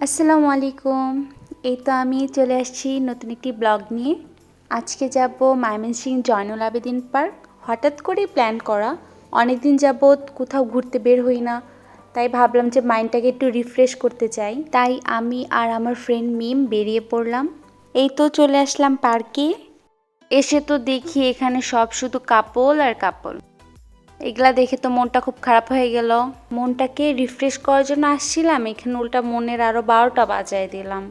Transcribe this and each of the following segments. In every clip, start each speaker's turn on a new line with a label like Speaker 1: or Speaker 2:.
Speaker 1: আসসালামু আলাইকুম। এই তো আমি চলে আসছি নতুন একটি ব্লগ নিয়ে। আজকে যাব ময়মনসিং জয়নুল আবেদিন পার্ক। হঠাৎ করে প্ল্যান করা। অনেক দিন যাবৎ কোথাও ঘুরতে বের হই না। তাই ভাবলাম যে মাইন্ডটাকে একটু রিফ্রেশ করতে চাই। তাই আমি আর আমার ফ্রেন্ড মিম বেরিয়ে পড়লাম। এই তো চলে আসলাম পার্কে। এসে তো দেখি এখানে সব শুধু কাপল আর কাপল। এগুলা দেখে তো মনটা খুব খারাপ হয়ে গেল। মনটাকে রিফ্রেশ করার জন্য আসছিলাম, এখানে উল্টা মনের আরও বারোটা বাজায় দিলাম।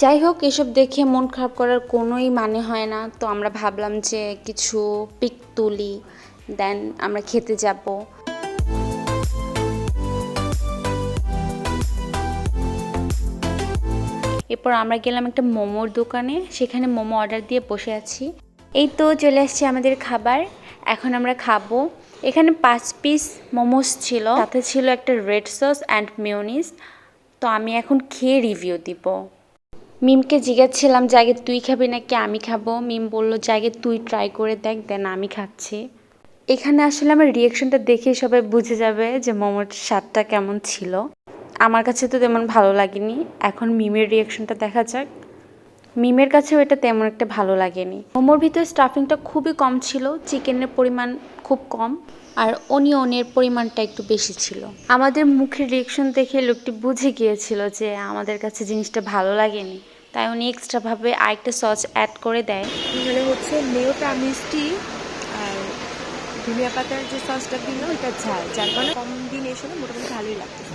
Speaker 1: যাই হোক, এসব দেখে মন খারাপ করার কোনোই মানে হয় না। তো আমরা ভাবলাম যে কিছু পিক তুলি দেন আমরা খেতে যাব। এরপর আমরা গেলাম একটা মোমোর দোকানে, সেখানে মোমো অর্ডার দিয়ে বসে আছি। এই তো চলে আসছে আমাদের খাবার। এখন আমরা খাব এখানে পাঁচ পিস মোমোস ছিল। সাথে ছিল একটা রেড সস অ্যান্ড মিউনিস তো আমি এখন খেয়ে রিভিউ দিব। মিমকে জিজ্ঞাসছিলাম যে আগে তুই খাবি নাকি আমি খাব? মিম বলল যে আগে তুই ট্রাই করে দেখ দেন আমি খাচ্ছি। এখানে আসলে আমার রিয়াকশনটা দেখেই সবাই বুঝে যাবে যে মোমোর স্বাদটা কেমন ছিল। আমার কাছে তো তেমন ভালো লাগেনি। এখন মিমের রিয়াকশনটা দেখা যাক। মিমের কাছেও এটা তেমন একটা ভালো লাগেনি। মোমোর ভিতরে স্টাফিংটা খুবই কম ছিল চিকেনের পরিমাণ খুব কম আর অনিয়নের পরিমাণটা একটু বেশি ছিল। আমাদের মুখের রিয়েকশন দেখে লোকটি বুঝে গিয়েছিল যে আমাদের কাছে জিনিসটা ভালো লাগেনি। তাই উনি এক্সট্রাভাবে আরেকটা সস অ্যাড করে দেয়।
Speaker 2: এখানে হচ্ছে মেয়োটা মিষ্টি আর ধনিয়া পাতার যে সসটা দিল ওইটা ঝাল। যার কারণে কম দিন এসে মোটামুটি ভালোই লাগতেছে।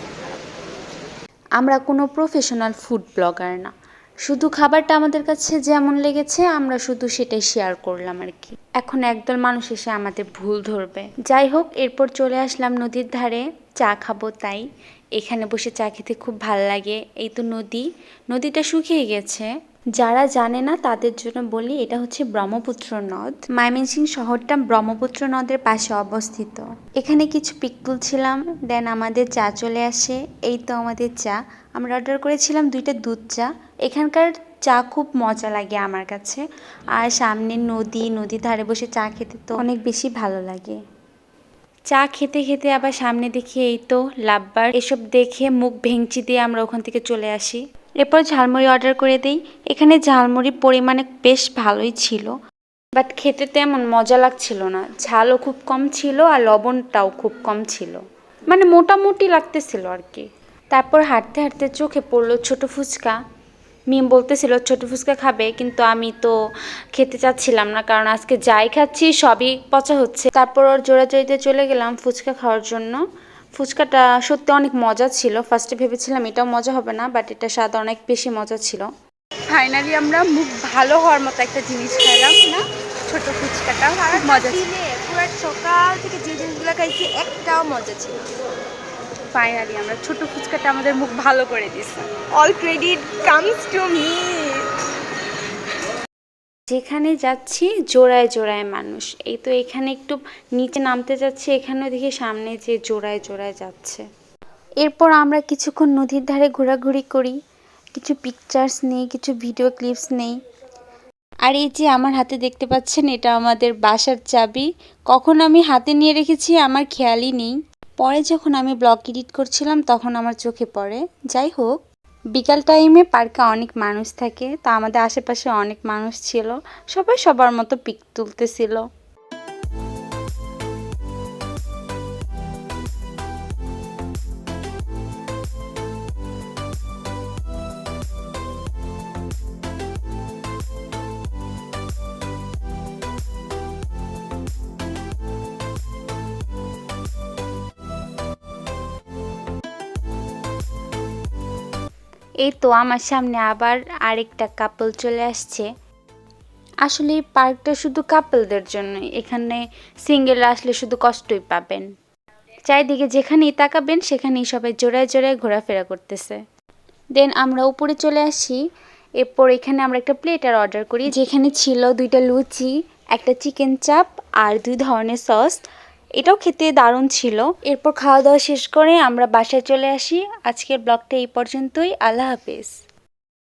Speaker 1: আমরা কোনো প্রফেশনাল ফুড ব্লগার না। শুধু খাবারটা আমাদের কাছে যেমন লেগেছে, আমরা শুধু সেটাই শেয়ার করলাম আর কি। এখন একদল মানুষ এসে আমাদের ভুল ধরবে। যাই হোক, এরপর চলে আসলাম নদীর ধারে। চা খাব তাই। এখানে বসে চা খেতে খুব ভালো লাগে। এই তো নদী। নদীটা শুকিয়ে গেছে। যারা জানে না, তাদের জন্য বলি, এটা হচ্ছে ব্রহ্মপুত্র নদ। ময়মনসিং শহরটা ব্রহ্মপুত্র নদের পাশে অবস্থিত। এখানে কিছু পিক তুলছিলাম দেন আমাদের চা চলে আসে। এই তো আমাদের চা। আমরা অর্ডার করেছিলাম দুইটা দুধ চা। এখানকার চা খুব মজা লাগে আমার কাছে। আর সামনে নদী, নদীর ধারে বসে চা খেতে তো অনেক বেশি ভালো লাগে। চা খেতে খেতে আবার সামনে দেখি এই তো লাভবার। এসব দেখে মুখ ভেঙচি দিয়ে আমরা ওখান থেকে চলে আসি। এরপর ঝালমুড়ি অর্ডার করে দিই। এখানে ঝালমুড়ির পরিমাণে বেশ ভালোই ছিল বাট খেতে তেমন মজা লাগছিল না। ঝালও খুব কম ছিল আর লবণটাও খুব কম ছিল। মানে মোটামুটি লাগতেছিল আর কি। তারপর হাঁটতে হাঁটতে চোখে পড়ল ছোট ফুচকা। মিম বলতেছিল, ছোট ফুচকা খাবে, কিন্তু আমি তো খেতে চাচ্ছিলাম না, কারণ আজকে যাই খাচ্ছি, সবই পচা হচ্ছে। তারপর ওর জোড়াজড়িতে চলে গেলাম ফুচকা খাওয়ার জন্য। ফুচকাটা সত্যি অনেক মজা ছিল। ফার্স্টে ভেবেছিলাম এটাও মজা হবে না বাট এটা স্বাদ অনেক বেশি মজা ছিল।
Speaker 2: ফাইনালি আমরা মুখ ভালো হওয়ার মতো একটা জিনিস খাইলাম না? ছোট ফুচকাটা খুব মজা ছিল। পুরো সকাল থেকে যে জিনিসগুলো খাইছি একটাও মজা ছিল ফাইনালি আমরা ছোট ফুচকাটা আমাদের মুখ ভালো করে দিয়েছে। All credit comes to me
Speaker 1: যেখানে যাচ্ছি জোড়ায় জোড়ায় মানুষ। এই তো এখানে একটু নিচে নামতে যাচ্ছি এখানেও দেখি সামনে যে জোড়ায় জোড়ায় যাচ্ছে। এরপর আমরা কিছুক্ষণ নদীর ধারে ঘোরাঘুরি করি। কিছু পিকচার্স নেই, কিছু ভিডিও ক্লিপস নেই। আর এই যে আমার হাতে দেখতে পাচ্ছেন, এটা আমাদের বাসার চাবি। কখন আমি হাতে নিয়ে রেখেছি আমার খেয়ালই নেই। পরে যখন আমি ব্লগ এডিট করছিলাম, তখন আমার চোখে পড়ে। যাই হোক। বিকাল টাইমে পার্কে অনেক মানুষ থাকে, তা আমাদের আশেপাশে অনেক মানুষ ছিল। সবাই সবার মতো পিক তুলতেছিল। এই তো আমার সামনে আবার আরেকটা কাপল চলে আসছে। আসলে পার্কটা শুধু কাপলদের জন্য এখানে সিঙ্গেল আসলে শুধু কষ্টই পাবেন। চারিদিকে যেখানেই তাকাবেন, সেখানেই সবাই জোড়ায় জোড়ায় ঘোরাফেরা করতেছে। দেন আমরা উপরে চলে আসি, এরপর এখানে আমরা একটা প্লেটার অর্ডার করি, যেখানে ছিল দুইটা লুচি, একটা চিকেন চাপ আর দুই ধরনের সস এটাও খেতে দারুণ ছিল। এরপর খাওয়া দাওয়া শেষ করে আমরা বাসায় চলে আসি। আজকের ব্লগটা এই পর্যন্তই। আল্লাহ হাফেজ।